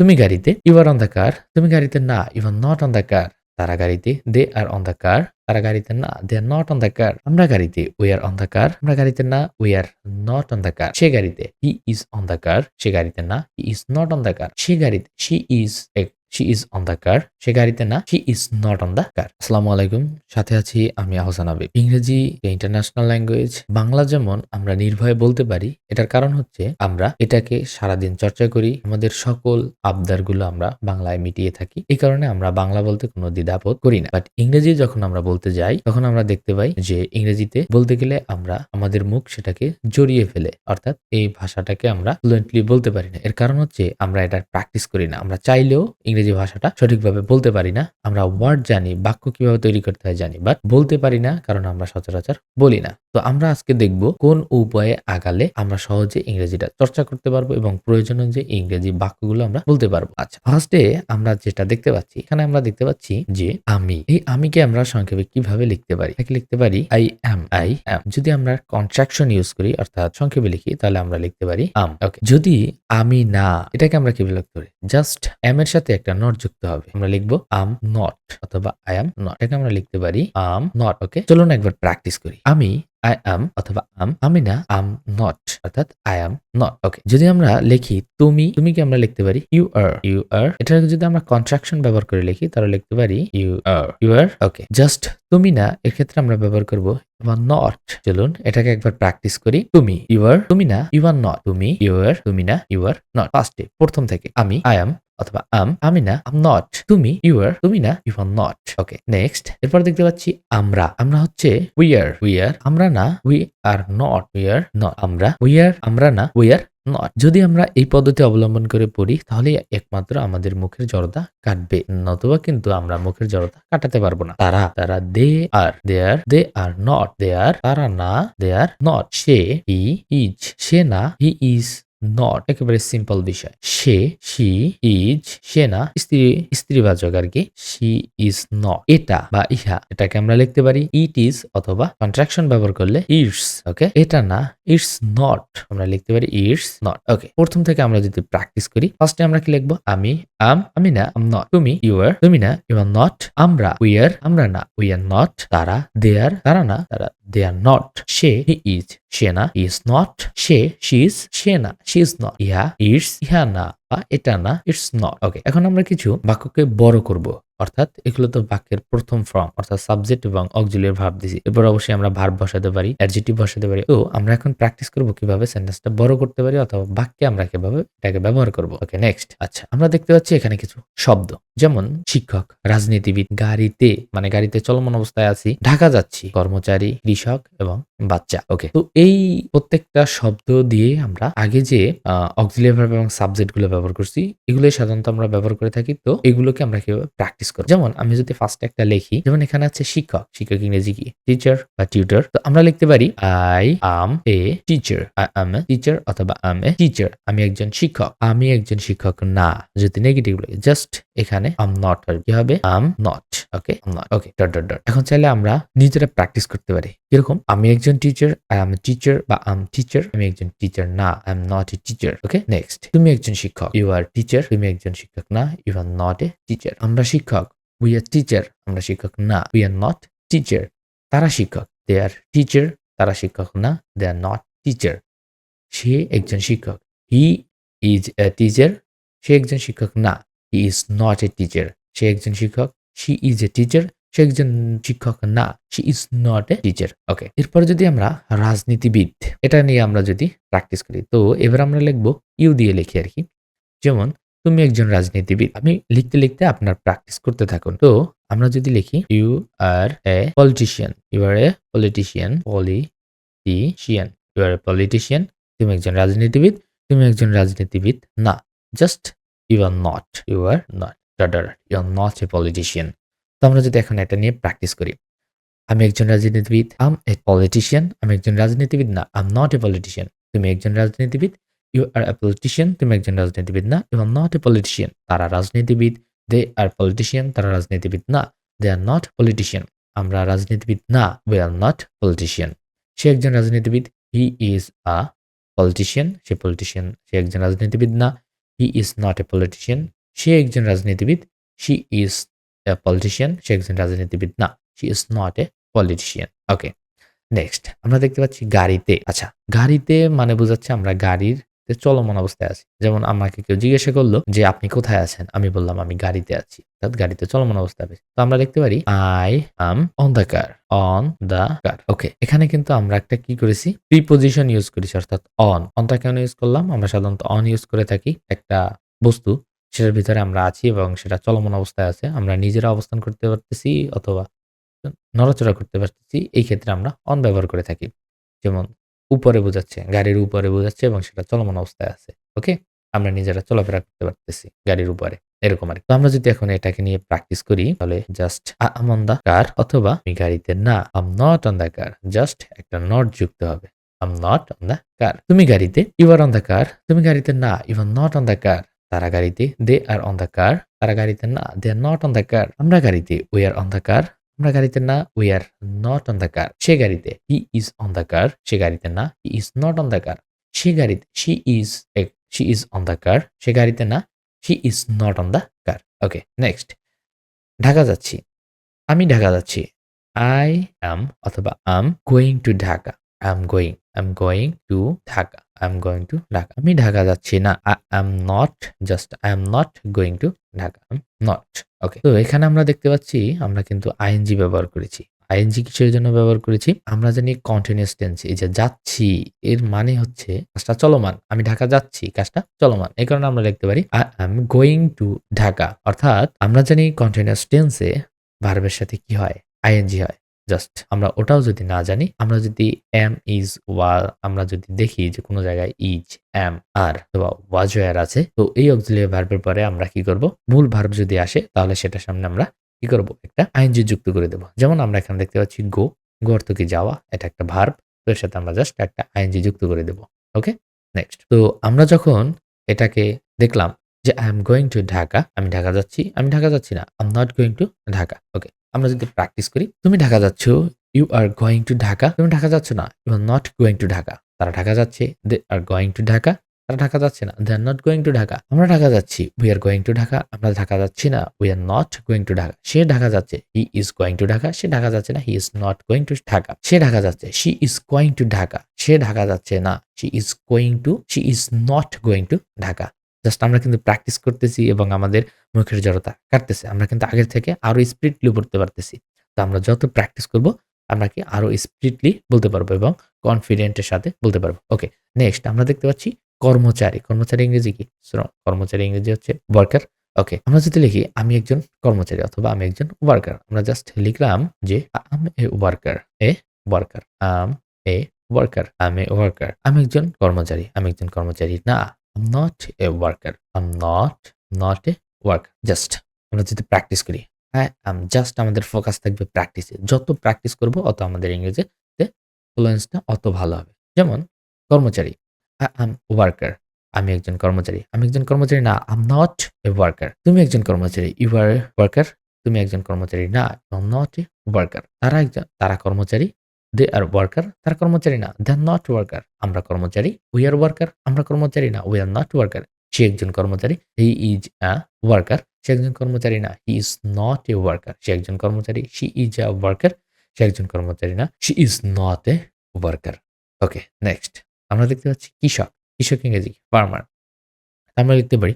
তুমি গাড়িতে you are on the car তুমি গাড়িতে না you are not on the car তারা গাড়িতে দে আর অন দ্য কার তারা গাড়িতে না they are not on the car আমরা গাড়িতে we are on the car আমরা গাড়িতে না we are not on the car সে গাড়িতে he is on the car সে গাড়িতে না he is not on the car সে গাড়িতে she is she is on the car সে গাড়িতে না she is not on the car আসসালামু আলাইকুম। সাথে আছি আমি আহসান আবিব ইংরেজি ইন্টারন্যাশনাল ল্যাঙ্গুয়েজ বাংলা যেমন আমরা নির্ভয়ে বলতে পারি, এটার কারণ হচ্ছে আমরা এটাকে সারাদিন চর্চা করি। আমাদের সকল আবদারগুলো আমরা বাংলায় মিটিয়ে থাকি। এই কারণে আমরা বাংলা বলতে কোনো দ্বিধাবোধ করি না। বাট ইংরেজি যখন আমরা বলতে যাই, তখন আমরা দেখতে পাই যে ইংরেজিতে বলতে গেলে আমরা আমাদের মুখ সেটাকে জড়িয়ে ফেলে। অর্থাৎ এই ভাষাটাকে আমরা ফ্লুয়েন্টলি বলতে পারি না। এর কারণ হচ্ছে আমরা এটা প্র্যাকটিস করি না। আমরা চাইলেও ইংরেজি ভাষাটা সঠিকভাবে বলতে পারি না। আমরা ওয়ার্ড জানি, বাক্য কীভাবে তৈরি করতে হয় জানি বাট বলতে পারি না কারণ আমরা সচরাচর বলি না। তো আমরা আজকে দেখব কোন উপায়ে আগালে আমরা সহজে ইংরেজিটা চর্চা করতে পারব এবং প্রয়োজন যে ইংরেজি বাক্যগুলো আমরা বলতে পারব। আচ্ছা ফার্স্টে আমরা যেটা দেখতে পাচ্ছি, এখানে আমরা দেখতে পাচ্ছি যে আমি, এই আমিকে আমরা সংক্ষেপে কীভাবে লিখতে পারি? লিখতে পারি আই এম আই অ্যাম যদি আমরা কন্ট্রাকশন ইউজ করি, অর্থাৎ সংক্ষেপে লিখি, তাহলে আমরা লিখতে পারি আম ওকে যদি আমি না, এটাকে আমরা কীভাবে লিখতে পারি? জাস্ট এম এর সাথে নট যুক্ত হবে। আমরা লিখব আম নট অথবা আই অ্যাম নট এটাকে আমরা লিখতে পারি আম নট ওকে চলুন একবার প্র্যাকটিস করি। আমি আই অ্যাম অথবা আম আমি না আম নট অর্থাৎ আই অ্যাম নট ওকে যদি আমরা লিখি, তুমি তুমি কি আমরা লিখতে পারি? ইউ আর ইউ আর এটাকে যদি আমরা কন্ট্রাকশন ব্যবহার করে লিখি, তাহলে লিখতে পারি you are you are okay just তুমি না এক্ষেত্রে আমরা ব্যবহার করব এবার নট চলুন, এটাকে একবার প্র্যাকটিস করি, তুমি ইউ আর তুমি না ইউ আর নট তুমি ইউ আর তুমি না ইউ আর নট ফার্স্টে প্রথম থেকে, আমি আই অ্যাম অথবা আম, আমি না, আম নট তুমি ইউ আর তুমি না you are not okay next এরপর দেখতে পাচ্ছি আমরা। আমরা হচ্ছে উই আর উই আর আমরা না we are not we are not আমরা উই আর আমরা না উই আর নট যদি আমরা এই পদ্ধতি অবলম্বন করে পড়ি তাহলে একমাত্র আমাদের মুখের জড়তা কাটবে। নতুবা কিন্তু আমরা মুখের জড়তা কাটাতে পারব না। তারা তারা দে আর দে আর দে আর নট দে আর তারা না they are not say he is সে না হি ইজ নট একেবারে সিম্পল বিষয়। সে শি ইজ সে না, স্ত্রী, স্ত্রীবাচক আর কি শি ইজ নট এটা বা ইহা, এটাকে আমরা লিখতে পারি ইট ইজ অথবা কন্ট্রাকশন ব্যবহার করলে ইটস ওকে এটা না ইটস নট আমরা লিখতে পারি ইটস নট ওকে প্রথম থেকে আমরা যদি প্র্যাকটিস করি ফার্স্টে আমরা কি লিখব? আমি আম আমি না আম নট তুমি ইউ আর তুমি না ইউ আর নট আমরা উই আর আমরা না উই আর নট তারা দে আর তারা না, তারা দে are not say he is সে না ইজ নট সে শি ইজ সে না শি ইজ নট ইহা ইটস ইহা না বা এটা না ইটস নট ওকে এখন আমরা কিছু বাক্যকে বড় করব। অর্থাৎ এগুলো তো বাক্যের প্রথম ফর্ম অর্থাৎ সাবজেক্ট এবং অক্সিলিয়ার ভাব দিছি। এরপর অবশ্যই আমরা ভার্ব বসাতে পারি অ্যাডজেক্টিভ বসাতে পারি। তো আমরা এখন প্র্যাকটিস করব কীভাবে সেন্টেন্সটা বড় করতে পারি অথবা বাক্যে আমরা কীভাবে এটাকে ব্যবহার করব। ওকে নেক্সট আচ্ছা আমরা দেখতে পাচ্ছি এখানে কিছু শব্দ। যেমন শিক্ষক, রাজনীতিবিদ, গাড়িতে মানে গাড়িতে চলমান অবস্থায় আছি, ঢাকা যাচ্ছি, কর্মচারী, কৃষক এবং বাচ্চা। ওকে তো এই প্রত্যেকটা শব্দ দিয়ে আমরা আগে যে অক্সিলিয়ার ভার্ব এবং সাবজেক্টগুলো ব্যবহার করছি, এগুলোই সাধারণত আমরা ব্যবহার করে থাকি। তো এগুলোকে আমরা কীভাবে প্র্যাকটিস করব যেমন আমি যদি ফার্স্ট একটা লিখি, যেমন এখানে আছে শিক্ষক শিক্ষক ইংরেজি কি? টিচার বা টিউটার তো আমরা লিখতে পারি I am a teacher I am a teacher অথবা আম এ টিচার আমি একজন শিক্ষক। আমি একজন শিক্ষক না। যদি নেগেটিভ লাগে জাস্ট এখানে আম নট আর কি হবে? I'm not okay not okay dot dot dot এখন চাইলে আমরা নিজেরা প্র্যাকটিস করতে পারি। কীরকম? আমি একজন টিচার আই এম টিচার বা আম টিচার আমি একজন টিচার না। I am not a teacher okay next তুমি একজন শিক্ষক। ইউ আর টিচার তুমি একজন শিক্ষক না। You are not a teacher আমরা শিক্ষক উই আর টিচার আমরা শিক্ষক না। উই আর নট টিচার তারা শিক্ষক। দে আর টিচার তারা শিক্ষক না। দে আর নট টিচার সে একজন শিক্ষক। হি ইজ এ টিচার সে একজন শিক্ষক না। He is not a teacher সে একজন শিক্ষক। শি ইজ এ টিচার সে একজন শিক্ষক না। She is not a teacher okay এরপর যদি আমরা রাজনীতিবিদ, এটা নিয়ে আমরা যদি প্র্যাকটিস করি, তো এবার আমরা লিখব ইউ দিয়ে লিখি আর কি। যেমন তুমি একজন রাজনীতিবিদ আমি লিখতে লিখতে আপনার প্র্যাকটিস করতে থাকুন। তো আমরা যদি লিখি you are a politician you are a politician politician you are a politician তুমি একজন রাজনীতিবিদ, তুমি একজন রাজনীতিবিদ না just you are not you are not ডাডার you are not a politician তো আমরা যদি এখন এটা নিয়ে প্র্যাকটিস করি, আমি একজন রাজনীতিবিদ আম এ পলিটিশিয়ান আমি একজন রাজনীতিবিদ না আম নট এ পলিটিশিয়ান তুমি একজন রাজনীতিবিদ ইউ আর এ পলিটিশিয়ান তুমি একজন রাজনীতিবিদ না। You are not a politician তারা রাজনীতিবিদ। দে আর পলিটিশিয়ান তারা রাজনীতিবিদ না। দে আর নট পলিটিশিয়ান আমরা রাজনীতিবিদ না। উই আর নট পলিটিশিয়ান সে একজন রাজনীতিবিদ হি ইজ আ পলিটিশিয়ান সে পলিটিশিয়ান সে একজন রাজনীতিবিদ না। He is not a politician সে একজন রাজনীতিবিদ। শি ইজ এ পলিটিশিয়ান সে একজন রাজনীতিবিদ না। She is not a politician okay next আমরা দেখতে পাচ্ছি গাড়িতে। আচ্ছা গাড়িতে মানে বোঝাচ্ছে আমরা গাড়ির চলমান অবস্থায় আছি। যেমন আমাকে কেউ জিজ্ঞাসা করল যে, আপনি কোথায় আছেন? আমি বললাম, আমি গাড়িতে আছি। অর্থাৎ গাড়িতে চলমান অবস্থায় আছি তো আমরা দেখতে পারি I am on the car on the car okay এখানে কিন্তু আমরা একটা কি করেছি? প্রিপোজিশন ইউজ করেছি, অর্থাৎ অন অনটা কেন ইউজ করলাম? আমরা সাধারণত অন ইউজ করে থাকি একটা বস্তু, সেটার ভিতরে আমরা আছি এবং সেটা চলমান অবস্থায় আছে। আমরা নিজেরা অবস্থান করতে পারতেছি অথবা নড়াচড়া করতে পারতেছি। এই ক্ষেত্রে আমরা অন ব্যবহার করে থাকি। যেমন উপরে বোঝাচ্ছে, গাড়ির উপরে বোঝাচ্ছে এবং সেটা চলমান অবস্থায় আছে ওকে আমরা নিজেরা চলাফেরা করতে পারতেছি গাড়ির উপরে, এরকম আর। তো আমরা যদি এখন এটাকে নিয়ে প্র্যাকটিস করি, তাহলে জাস্ট আম অন দা কার অথবা আমি গাড়িতে না I'm not on the car just একটা নট যুক্ত হবে আম নট অন দা কার তুমি গাড়িতে ইউ আর অন দা কার তুমি গাড়িতে না you are not on the car তারা গাড়িতে দে আর অন দা কার তারা গাড়িতে না they are not on the কার আমরা গাড়িতে উই আর অন দা কার আমরা গাড়িতে না we are not on the car সে গাড়িতে he is on the car সে গাড়িতে না he is not on the car সে গাড়িতে she is she is on the car সে গাড়িতে না she is not on the car okay next Dhaka যাচ্ছি। আমি ঢাকা যাচ্ছি। I am অথবা I'm going to Dhaka I am going I am going to Dhaka I am going to Dhaka আমি ঢাকা যাচ্ছি না I am not just I am not going to Dhaka I am not okay তো এখানে আমরা দেখতে পাচ্ছি, আমরা কিন্তু আইএনজি ব্যবহার করেছি। আইএনজি কিসের জন্য ব্যবহার করেছি? আমরা জানি কন্টিনিউয়াস টেন্স এই যে যাচ্ছি, এর মানে হচ্ছে কাজটা চলমান। আমি ঢাকা যাচ্ছি, কাজটা চলমান। এই কারণে আমরা লিখতে পারি I am going to Dhaka অর্থাৎ আমরা জানি কন্টিনিউয়াস টেন্সে ভার্বের সাথে কি হয়? আইএনজি হয়। জাস্ট আমরা ওটাও যদি না জানি, আমরা যদি এম ইজ ওয়া আমরা যদি দেখি যে কোনো জায়গায় ইজ, এম, আর অথবা ওয়াজ ওয়ার আছে, তো এই অক্সিলিয়ারি ভার্বের পরে আমরা কি করব? মূল ভার্ব যদি আসে, তাহলে সেটার সামনে আমরা কি করব? একটা আইনজি যুক্ত করে দেবো। যেমন আমরা এখানে দেখতে পাচ্ছি গো গো অর্থ কি যাওয়া, এটা একটা ভার্ব, তো এর সাথে আমরা জাস্ট একটা আইনজি যুক্ত করে দেবো। ওকে? নেক্সট। তো আমরা যখন এটাকে দেখলাম যে I am going to Dhaka, আমি ঢাকা যাচ্ছি, আমি ঢাকা যাচ্ছি না, I am not going to Dhaka, okay? আমরা যদি প্র্যাকটিস করি তুমি ঢাকা যাচ্ছ you are going to Dhaka তুমি ঢাকা যাচ্ছ না you are not going to Dhaka তারা ঢাকা যাচ্ছে they are going to Dhaka তারা ঢাকা যাচ্ছে না they are not going to Dhaka আমরা ঢাকা যাচ্ছি we are going to Dhaka আমরা ঢাকা যাচ্ছি না we are not going to Dhaka সে ঢাকা যাচ্ছে he is going to Dhaka সে ঢাকা যাচ্ছে না he is not going to Dhaka সে ঢাকা যাচ্ছে she is going to Dhaka সে ঢাকা যাচ্ছে না she is going to she is not going to Dhaka just আমরা কিন্তু practice করতেছি এবং আমাদের মুখের জড়তা কাটতেছে। আমরা কিন্তু আগের থেকে আরও স্পিডলি পড়তে পারতেছি। তো আমরা যত প্র্যাকটিস করব, আমরা কি আরও স্পিডলি বলতে পারব এবং কনফিডেন্টের সাথে বলতে পারব। ওকে নেক্সট আমরা দেখতে পাচ্ছি কর্মচারী। কর্মচারী ইংরেজি কি? কর্মচারী ইংরেজি হচ্ছে ওয়ার্কার ওকে আমরা যদি লিখি, আমি একজন কর্মচারী অথবা আমি একজন ওয়ার্কার আমরা জাস্ট লিখলাম যে I'm a worker a worker I'm a worker I'm worker আমি একজন কর্মচারী আমি একজন কর্মচারী না। I'm not a worker I'm not not a worker just আমরা যদি প্র্যাকটিস করি হ্যাঁ আম জাস্ট আমাদের ফোকাস থাকবে প্র্যাকটিসে যত প্র্যাকটিস করব, অত আমাদের ইংরেজিতে ফ্লুয়েন্সটা অত ভালো হবে। যেমন, কর্মচারী। আম ওয়ার্কার আমি একজন কর্মচারী। আমি একজন কর্মচারী না আম নট এ ওয়ার্কার তুমি একজন কর্মচারী। ইউ আর ওয়ার্কার তুমি একজন কর্মচারী না আম নট এ ওয়ার্কার তারা একজন, তারা কর্মচারী দে আর ওয়ার্কার তারা কর্মচারী না। দে আর নট ওয়ার্কার আমরা কর্মচারী। উই আর ওয়ার্কার আমরা কর্মচারী না। উই আর নট ওয়ার্কার সে একজন কর্মচারী। হি ইজ আ ওয়ার্কার সে একজন কর্মচারী না। He is not a worker সে একজন কর্মচারী। শি ইজ আ ওয়ার্কার সে একজন কর্মচারী না। She is not a worker okay next আমরা দেখতে পাচ্ছি কৃষক। কৃষক ইংরেজি ফার্মার আমরা লিখতে পারি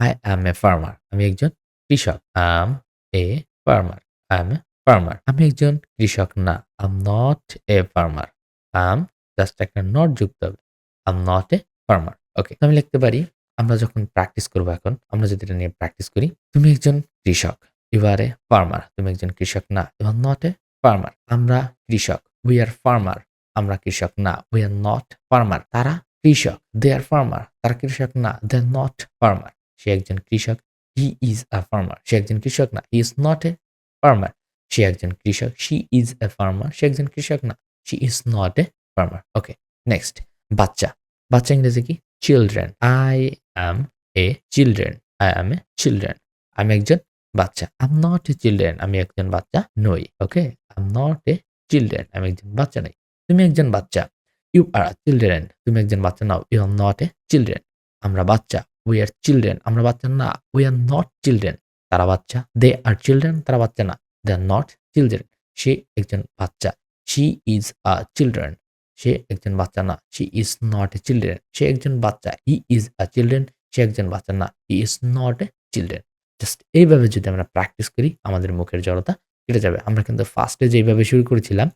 আই অ্যাম এ ফার্মার আমি একজন কৃষক। I'm a farmer I am a farmer আমি একজন কৃষক না I'm not a farmer I'm just একটা নট যুক্ত হবে আম নট এ ফার্মার ওকে আমি লিখতে পারি, আমরা যখন প্র্যাকটিস করব এখন, আমরা যদি এটা নিয়ে প্র্যাকটিস করি, তুমি একজন কৃষক ইউ আর এ ফার্মার তুমি একজন কৃষক না you are not a farmer আমরা কৃষক উই আর ফার্মার আমরা কৃষক না উই আর নট ফার্মার তারা কৃষক দে আর ফার্মার তারা কৃষক না দে আর নট ফার্মার সে একজন কৃষক হি ইজ আ ফার্মার সে একজন কৃষক না he is not a farmer সে একজন কৃষক শি ইজ এ ফার্মার সে একজন কৃষক না she is not a farmer okay next বাচ্চা বাচ্চা ইংরেজি কি? Children I am a children I am a children আমি একজন বাচ্চা আম নট এ চিলড্রেন আমি একজন বাচ্চা নই ওকে আম নট এ চিলড্রেন আমি একজন বাচ্চা নই। তুমি একজন বাচ্চা ইউ আর চিলড্রেন তুমি একজন বাচ্চা নাও you are not a children আমরা বাচ্চা উই আর চিলড্রেন আমরা বাচ্চা না উই আর নট চিলড্রেন তারা বাচ্চা দে আর চিলড্রেন তারা বাচ্চা না। দে আর নট চিলড্রেন সে একজন বাচ্চা। শি ইজ আ চিলড্রেন সে একজন বাচ্চা না। She is not a children সে একজন বাচ্চা। হি ইজ আ চিলড্রেন সে একজন বাচ্চা না। He is not a children just এইভাবে যদি আমরা প্র্যাকটিস করি, আমাদের মুখের জড়তা কেটে যাবে। আমরা কিন্তু ফার্স্টে যেভাবে শুরু করেছিলাম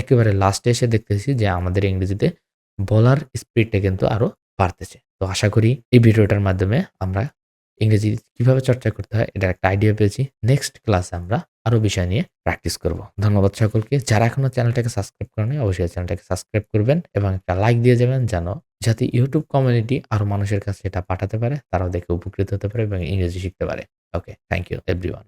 একেবারে লাস্টে এসে দেখতেছি যে আমাদের ইংরেজিতে বলার স্পিডটা কিন্তু আরও বাড়তেছে। তো আশা করি এই ভিডিওটার মাধ্যমে আমরা ইংরেজি কীভাবে চর্চা করতে হয়, এটার একটা আইডিয়া পেয়েছি। নেক্সট ক্লাসে আমরা আরও বিষয় নিয়ে প্র্যাকটিস করব। ধন্যবাদ সকলকে। যারা এখনও চ্যানেলটাকে সাবস্ক্রাইব করেনি অবশ্যই চ্যানেলটাকে সাবস্ক্রাইব করবেন এবং একটা লাইক দিয়ে যাবেন যেন, যাতে ইউটিউব কমিউনিটি আরও মানুষের কাছে এটা পাঠাতে পারে, তারাও দেখে উপকৃত হতে পারে এবং ইংরেজি শিখতে পারে। Okay thank you everyone